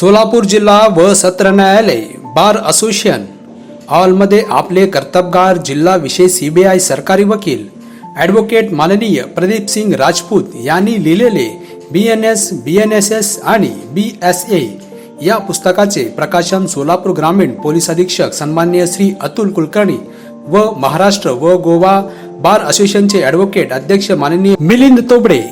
सोलापूर जिल्हा व सत्र न्यायालय बार असोसिएशन हॉलमध्ये आपले कर्तबगार जिल्हा विशेष सीबीआय सरकारी वकील ॲडव्होकेट माननीय प्रदीप सिंग राजपूत यांनी लिहिलेले B N S B N S S आणि बी एस ए या पुस्तकाचे प्रकाशन सोलापूर ग्रामीण पोलीस अधीक्षक सन्माननीय श्री अतुल कुलकर्णी व महाराष्ट्र व गोवा बार असोसिएशनचे ॲडव्होकेट अध्यक्ष माननीय मिलिंद तोबडे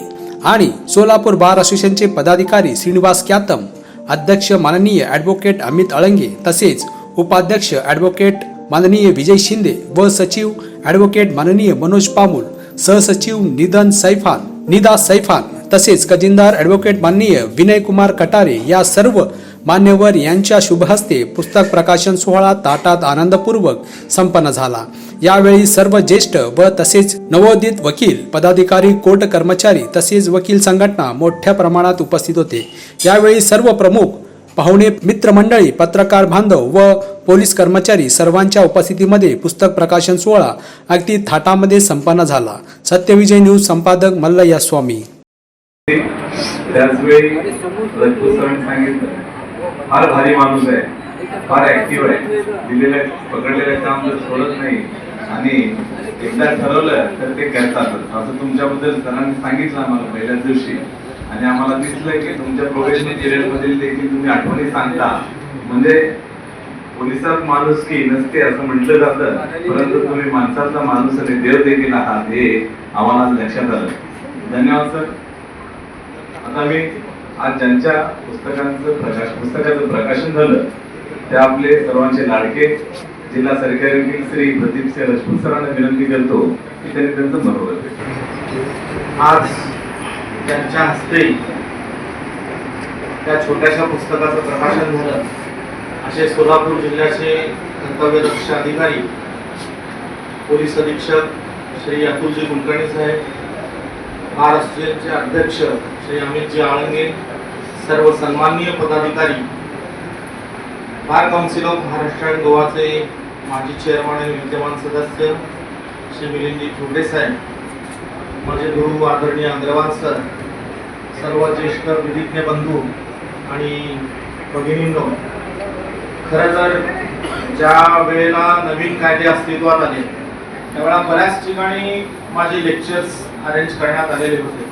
आणि सोलापूर बार असोसिएशनचे पदाधिकारी श्रीनिवास क्यातम अध्यक्ष माननीय ॲडव्होकेट अमित अळंगे तसेच उपाध्यक्ष ॲडव्होकेट माननीय विजय शिंदे व सचिव ॲडव्होकेट माननीय मनोज पामुल सहसचिव निदन सैफान निदा सैफान तसेच खजिनदार ॲडव्होकेट माननीय विनय कुमार कटारे या सर्व मान्यवर यांच्या शुभहस्ते पुस्तक प्रकाशन सोहळा ताटात आनंदपूर्वक संपन्न झाला. यावेळी सर्व ज्येष्ठ व तसेच नवोदित वकील पदाधिकारी कोर्ट कर्मचारी तसेच वकील संघटना मोठ्या प्रमाणात उपस्थित होते. यावेळी सर्व प्रमुख पाहुणे मित्रमंडळी पत्रकार बांधव व पोलीस कर्मचारी सर्वांच्या उपस्थितीमध्ये पुस्तक प्रकाशन सोहळा अगदी थाटामध्ये संपन्न झाला. सत्यविजय न्यूज संपादक मल्लय्या स्वामी त्याचवेळी रजपूत सरांनी सांगितलं फार भारी माणूस आहे. फार ऍक्टिव्ह आहे. दिलेलं पकडलेलं काम जर सोडत नाही. आणि एकदा ठरवलं तर ते करतातच असं तुमच्याबद्दल सरांनी सांगितलं आम्हाला पहिल्याच दिवशी. आणि आम्हाला दिसलं की तुमच्या प्रोफेशनल पिरियड मधील देखील तुम्ही आठवणी सांगता. म्हणजे पोलिसात माणूस की नसते असं म्हटलं जातं. परंतु तुम्ही माणसाचा माणूस आणि देव देखील आहात हे आम्हाला लक्षात आलं. धन्यवाद सर. आता मी आज ज्यांच्या पुस्तकांचं प्रकाश पुस्तकाचं प्रकाशन झालं ते आपले सर्वांचे लाडके. जिल्हा सरकारी वकील श्री प्रदीप सिंह राजपूत सरांना विनंती करतो की त्यांनी त्यांचं बरोबर आज त्यांच्या हस्ते त्या छोट्याशा पुस्तकाचं प्रकाशन झालं. असे सोलापूर जिल्ह्याचे कर्तव्यदक्ष अधिकारी पोलीस अधीक्षक श्री अतुलजी कुलकर्णी साहेब महाराष्ट्रीयनचे अध्यक्ष श्री अमितजी आळंगे सर्व सन्माननीय पदाधिकारी bar council of Maharashtra and गोवाचे माजी चेअरमन आणि विद्यमान सदस्य श्री मिलिंदजी ठोडे साहेब माझे गुरु आदरणीय अग्रवाल सर सर्व ज्येष्ठ विधिज्ञ बंधू आणि भगिनींनो खरं तर ज्या वेळेला नवीन कायदे अस्तित्वात आले त्यावेळेला बऱ्याच ठिकाणी माझे लेक्चर्स अरेंज करण्यात आलेले होते.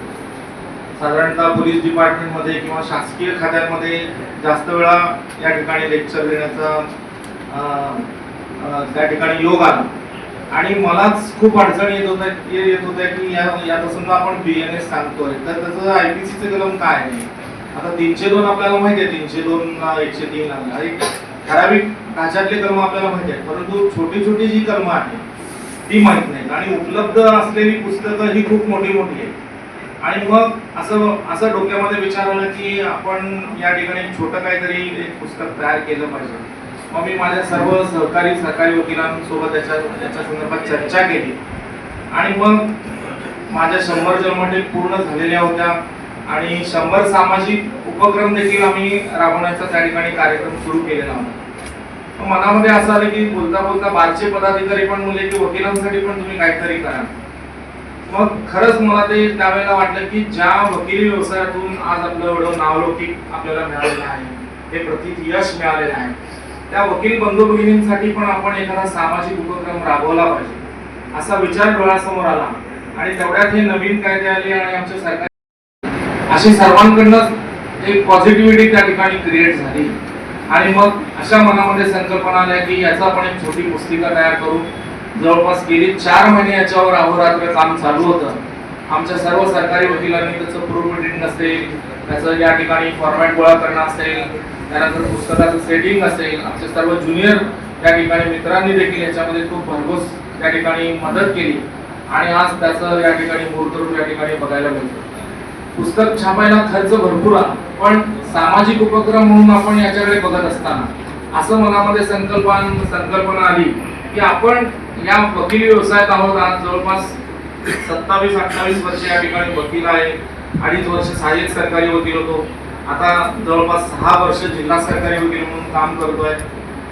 साधारणतः पोलीस डिपार्टमेंटमध्ये किंवा शासकीय खात्यांमध्ये जास्त वेळा या ठिकाणी लेक्चर देण्याचा त्या ठिकाणी योग आला. आणि मलाच खूप अडचणी येत होत्या येत होत्या की या याचा समजा आपण बी एन एस सांगतोय तर त्याचं आय पी सीचं कलम काय आहे? आता तीनशे दोन आपल्याला माहिती आहे तीनशे दोन एकशे तीन ला. आणि ठराविक ढाच्यातले कर्म आपल्याला माहिती आहेत परंतु छोटी छोटी जी कर्म आहेत ती माहीत आहेत. आणि उपलब्ध असलेली पुस्तकं ही खूप मोठी मोठी आहेत. आणि मग असं असं डोक्यामध्ये विचार आला की आपण या ठिकाणी छोटं काहीतरी एक पुस्तक तयार केलं पाहिजे. मग मी माझ्या सर्व सहकारी सरकारी वकिलांसोबत त्याच्या त्याच्या संदर्भात चर्चा केली. आणि मग माझ्या शंभर जन्मठे पूर्ण झालेल्या होत्या. आणि शंभर सामाजिक उपक्रम देखील आम्ही राबवण्याचा त्या ठिकाणी कार्यक्रम सुरू केलेला होता. मनामध्ये असं आलं की बोलता बोलता बारचे पदाधिकारी पण म्हणले की वकिलांसाठी पण तुम्ही काहीतरी करा. मग खरंच मला ते त्यावेळेला वाटलं की ज्या वकिली व्यवसायातून आज आपलं एवढं नावलौकिक आपल्याला मिळालेलं आहे हे प्रतीत यश मिळालेलं आहे त्या वकील बंधू भगिनींसाठी पण आपण एखादा सामाजिक उपक्रम राबवला पाहिजे असा विचार डोळ्यासमोर आला. आणि तेवढ्यात हे नवीन कायदे आले आणि आमच्या सरकार अशी सर्वांकडनं एक पॉझिटिव्हिटी त्या ठिकाणी क्रिएट झाली. आणि मग अशा मनामध्ये संकल्पना आल्या की याचा आपण एक छोटी पुस्तिका तयार करू. जवळपास गेली चार महिने याच्यावर अहोरात्र काम चालू होतं. आमच्या सर्व सरकारी वकिलांनी त्याचं प्रूफ रिडिंग असेल त्याचं या ठिकाणी फॉर्मॅट गोळा करणं असेल त्यानंतर पुस्तकाचं सेटिंग असेल आमचे सर्व ज्युनियर त्या ठिकाणी मित्रांनी देखील याच्यामध्ये खूप भरघोस त्या ठिकाणी मदत केली. आणि आज त्याचं या ठिकाणी मूर्तरूप या ठिकाणी बघायला मिळतं. पुस्तक छापायला खर्च भरपूर आला पण सामाजिक उपक्रम म्हणून आपण याच्याकडे बघत असताना असं मनामध्ये संकल्पना संकल्पना आली की आपण या वकील व्यवसायात आहोत. आज जवळपास सत्तावीस अठ्ठावीस वर्ष या ठिकाणी वकील आहे. अडीच वर्ष सहाय्यक सरकारी वकील होतो. आता जवळपास सहा वर्ष जिल्हा सरकारी वकील म्हणून काम करतोय.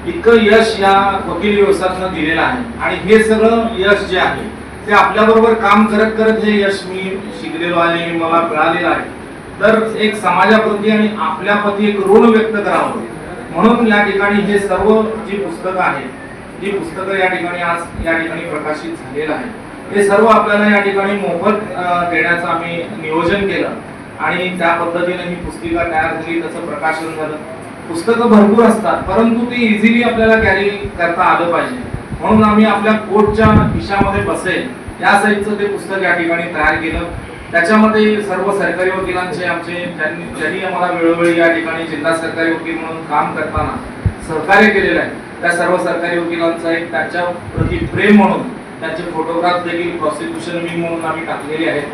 इतकं यश या वकील व्यवसायातनं दिलेलं आहे. आणि हे सगळं यश जे आहे ते आपल्याबरोबर काम करत करत हे यश मी शिकलेलो आहे मला मिळालेलं आहे. तर एक समाजाप्रती आणि आपल्याप्रती एक ऋण व्यक्त करावं. म्हणून या ठिकाणी हे सर्व जी पुस्तकं आहेत जी पुस्तकं या ठिकाणी आज या ठिकाणी प्रकाशित झालेलं आहे हे सर्व आपल्याला या ठिकाणी मोफत देण्याचं आम्ही नियोजन केलं. आणि त्या पद्धतीने ही पुस्तिका तयार झाली त्याचं प्रकाशन झालं. पुस्तकं भरपूर असतात परंतु ती इझिली आपल्याला कॅरी करता आलं पाहिजे. म्हणून आम्ही आपल्या कोटच्या खिशामध्ये बसेल. या साईजचं ते पुस्तक या ठिकाणी तयार केलं. त्याच्यामध्ये सर्व सरकारी वकिलांचे आमचे त्यांनी त्यांनी आम्हाला वेळोवेळी या ठिकाणी जिल्हा सरकारी वकील म्हणून काम करताना सहकार्य केलेलं आहे त्या सर्व सरकारी वकिलांचा एक त्याच्या प्रति प्रेम म्हणून त्यांचे फोटोग्राफ देखील प्रॉसिक्युशन मी म्हणून आम्ही टाकलेले आहेत.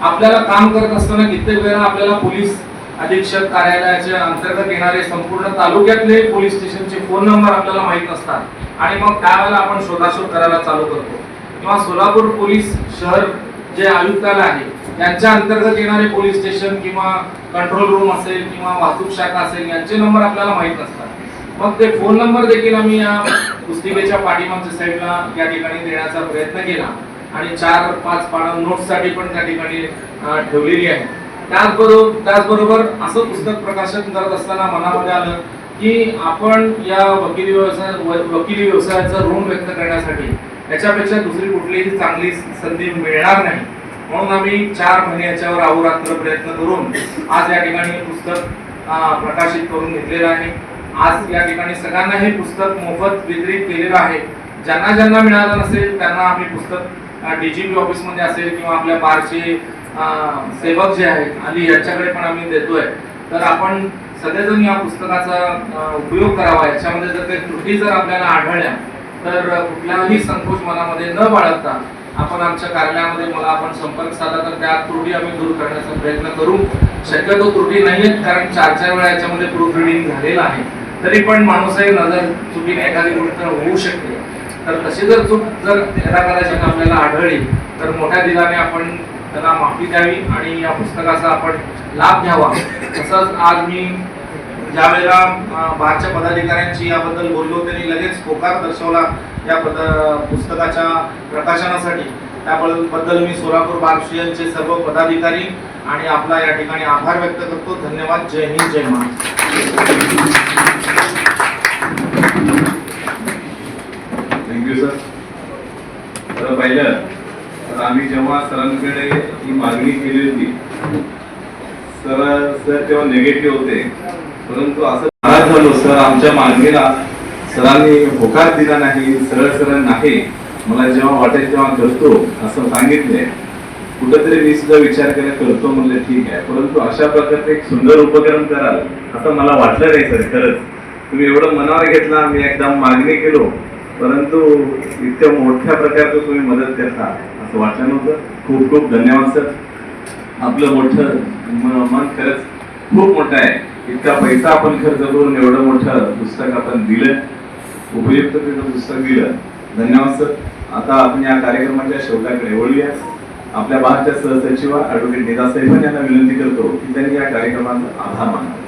आपल्याला काम करत असताना कित्येक वेळा आपल्याला पोलीस अधीक्षक कार्यालयाच्या अंतर्गत येणारे संपूर्ण तालुक्यातले पोलीस स्टेशनचे फोन नंबर आपल्याला माहीत नसतात आणि मग त्यावेळेला आपण शोधाशोध करायला चालू करतो. किंवा सोलापूर पोलीस शहर जे आयुक्तालय आहे त्यांच्या अंतर्गत येणारे पोलीस स्टेशन किंवा कंट्रोल रूम असेल किंवा वाहतूक शाखा असेल यांचे नंबर आपल्याला माहीत नसतात मग ते फोन नंबर देखील आम्ही या पुस्तिकेच्या पाठीमागच्या साईडला या ठिकाणी देण्याचा प्रयत्न केला. आणि चार पाच पानं नोट्ससाठी पण त्या ठिकाणी ठेवलेली आहे त्याचबरोबर त्याचबरोबर असं पुस्तक प्रकाशन करत असताना मनामध्ये आलं की आपण या वकिली व्यवसाय व- वकिली व्यवसायाचं ऋण व्यक्त करण्यासाठी याच्यापेक्षा दुसरी कुठलीही चांगली संधी मिळणार नाही. म्हणून आम्ही चार महिने याच्यावर अहोरात्र प्रयत्न करून आज या ठिकाणी हे पुस्तक प्रकाशित करून घेतलेलं आहे. आज या ठिकाणी सगळ्यांना हे पुस्तक मोफत वितरित केलेलं आहे. ज्यांना ज्यांना मिळालं नसेल त्यांना आम्ही पुस्तक डीजीपी ऑफिसमध्ये असेल किंवा आपल्या बारचे सेवक जे आहेत आणि यांच्याकडे पण आम्ही देतोय. तर आपण सगळेजण या पुस्तकाचा उपयोग करावा. याच्यामध्ये जर काही त्रुटी जर आपल्याला आढळल्या तर कुठलाही संकोच मनामध्ये न बाळगता आपण आमच्या कार्यालयामध्ये मला आपण संपर्क साधला तर त्या त्रुटी आम्ही दूर करण्याचा प्रयत्न करू. शक्यतो त्रुटी नाही आहेत कारण चार चार वेळा याच्यामध्ये प्रूफ रिडिंग झालेलं आहे. तरी पण माणूसही नजर चुकीने एखादी गोष्ट होऊ शकते. तर तशी जर चूक जर एखादा कदाचित आपल्याला आढळली तर मोठ्या दिलाने आपण त्याला माफी द्यावी आणि या पुस्तकाचा आपण लाभ घ्यावा. तसंच आज मी ज्या वेळेला बाहेरच्या पदाधिकाऱ्यांची याबद्दल बोललो त्यांनी लगेच होकार दर्शवला या पद पुस्तकाच्या प्रकाशनासाठी. त्याबद्दल मी सोलापूर बारशियनचे सर्व पदाधिकारी आणि आपला या ठिकाणी आभार व्यक्त करतो. धन्यवाद. जय हिंद जय महाराष्ट्र. थँक्यू सर तर पहिलं तर आम्ही जेव्हा सरांकडे ही मागणी केली होती सर सर तेव्हा निगेटिव्ह होते. परंतु असं नाराज झालो सर आमच्या मागणीला सरांनी होकार दिला नाही सरळ सरळ नाही. मला जेव्हा वाटेल तेव्हा करतो असं सांगितले कुठेतरी मी सुद्धा विचार केला करतो म्हणलं ठीक आहे. परंतु अशा प्रकारचे एक सुंदर उपकरण कराल असं मला वाटलं नाही सर खरंच. तुम्ही एवढं मनावर घेतला मी एकदम मागणी केलो. परंतु इतक्या मोठ्या प्रकारचं तुम्ही मदत करता. असं वाटलं नव्हतं. खूप खूप धन्यवाद सर. आपलं मोठं मन खरंच खूप मोठं आहे. इतका पैसा आपण खर्च करून एवढं मोठं पुस्तक आपण दिलं. उपयुक्ततेचं पुस्तक दिलं. धन्यवाद सर. आता आपण या कार्यक्रमाच्या शेवटाकडे वळूया. आपल्या भारतच्या सहसचिव ऍडव्होकेट निदा सैफन यांना विनंती करतो की त्यांनी या कार्यक्रमाचा आभार मानावा.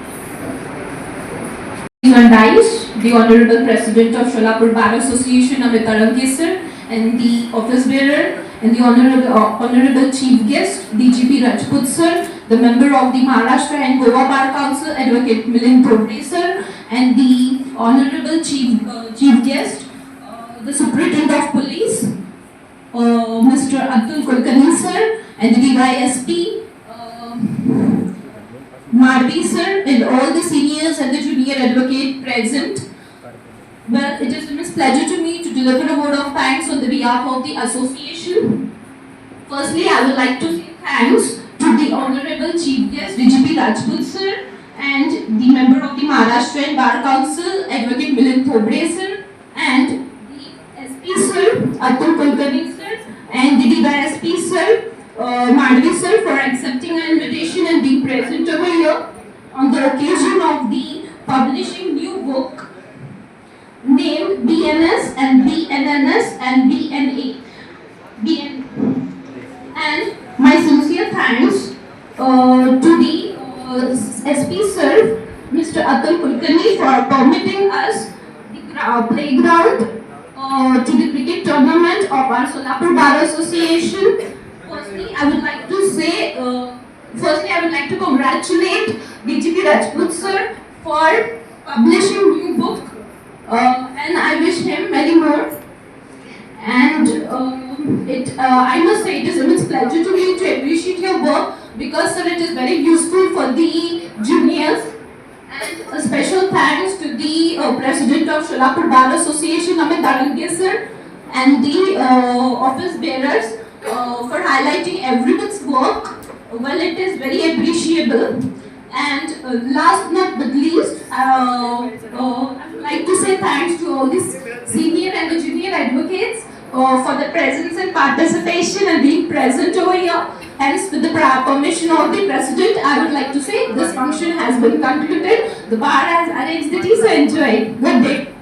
The Honorable President of Sholapur Bar Association, Amit Arangesar, and the office bearer, and the Honorable, uh, Honorable Chief Guest, DGP Rajput Sir, the member of the Maharashtra and Goa Bar Council, Advocate Milind Dhobde Sir, and the Honorable Chief, uh, Chief Guest, uh, the Superintendent of Police, uh, Mr. Abdul Kulkarni Sir, and the DYSP, uh, Marty sir and all the seniors and the junior advocate present. Well, it is a pleasure to me to deliver a word of thanks on the behalf of the association. Firstly, I would like to say thanks to the Honorable Chief Guest DGP Rajput sir and the member of the Maharashtra Bar Council, Advocate Milind Thobre sir, and the SP sir, Atul Kulkarni sir, and the DYSP sir, uh, sir, for accepting our invitation and being present over here on the occasion of the publishing new BNS and BNNS and BNA. BN. And my sincere thanks uh, to the uh, SP sir, Mr. Atul Kulkarni, for permitting us the gra- playground uh, to the cricket tournament of our Solapur Bar Association. Firstly, I would like to say uh, Firstly, I would like to congratulate DGP Rajput sir for publishing new book, uh, and I wish him many more. And um, it, uh, I must say, it is immense pleasure to me to appreciate your work because, sir, it is very useful for the juniors. And a special thanks to the uh, president of Sholapur Bar Association, Amit Arange sir, and the uh, office bearers uh, for highlighting everyone's work. Well, it is very appreciable. And uh, last not but least, uh, uh, I would like to say thanks to all these senior and the junior advocates uh, for the presence and participation and being present over here. Hence, with the permission of the president, I would like to say this function has been concluded. The bar has arranged the tea, so enjoy. Good day.